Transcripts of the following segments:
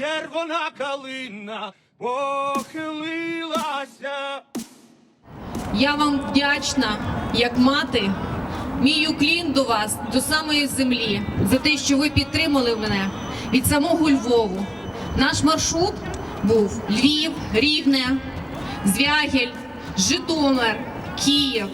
червона калина похилилася. Я вам вдячна, як мати. Мій уклін до вас до самої землі за те, що ви підтримали мене від самого Львову. Наш маршрут був Львів, Рівне, Звягель, Житомир, Київ.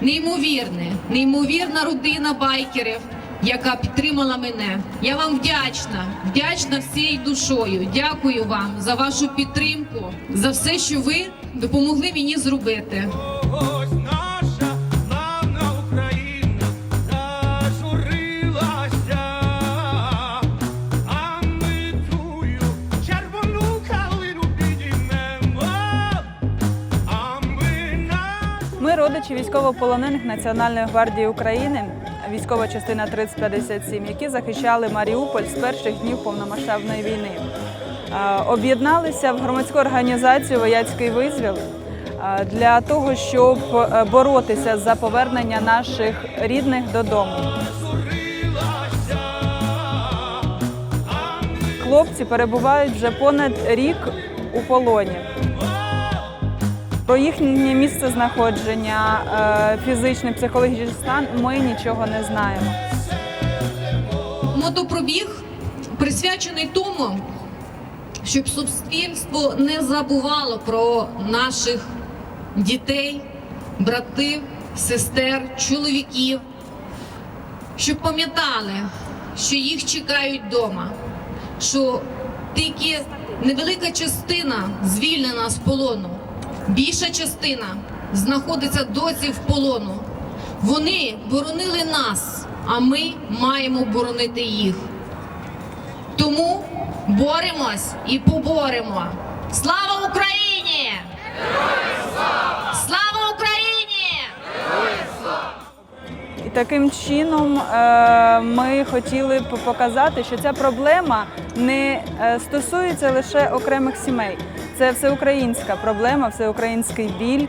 Неймовірне, неймовірна родина байкерів, яка підтримала мене. Я вам вдячна, вдячна всією душою. Дякую вам за вашу підтримку, за все, що ви допомогли мені зробити. Ось наша славна Україна зажурилася, а ми тую червону калину підіймемо, а ми на Ми родичі військовополонених Національної гвардії України, військова частина 3057, які захищали Маріуполь з перших днів повномасштабної війни. Е, Об'єдналися в громадську організацію Вояцький визвіл е, для того, щоб е, боротися за повернення наших рідних додому. Хлопці перебувають вже понад рік у полоні. Про їхнє місце знаходження, е, фізичний, психологічний стан ми нічого не знаємо. Мотопробіг присвячений тому, щоб суспільство не забувало про наших дітей, братів, сестер, чоловіків, щоб пам'ятали, що їх чекають вдома, що тільки невелика частина звільнена з полону, більша частина знаходиться досі в полону. Вони боронили нас, а ми маємо боронити їх. Тому боремось і поборемо. Слава Україні! Слава Україні! І таким чином е, ми хотіли б показати, що ця проблема не е, стосується лише окремих сімей. Це всеукраїнська проблема, всеукраїнський біль.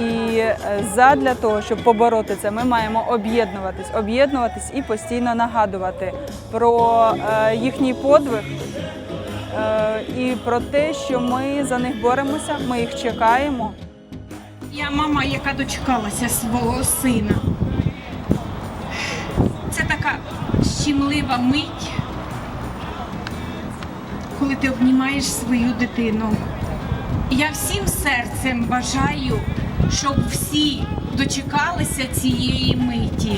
І е, задля того, щоб побороти це, ми маємо об'єднуватись, об'єднуватись і постійно нагадувати про е, їхній подвиг е, і про те, що ми за них боремося, ми їх чекаємо. Я мама, яка дочекалася свого сина. Це така щемлива мить, коли ти обнімаєш свою дитину. Я всім серцем бажаю, щоб всі дочекалися цієї миті,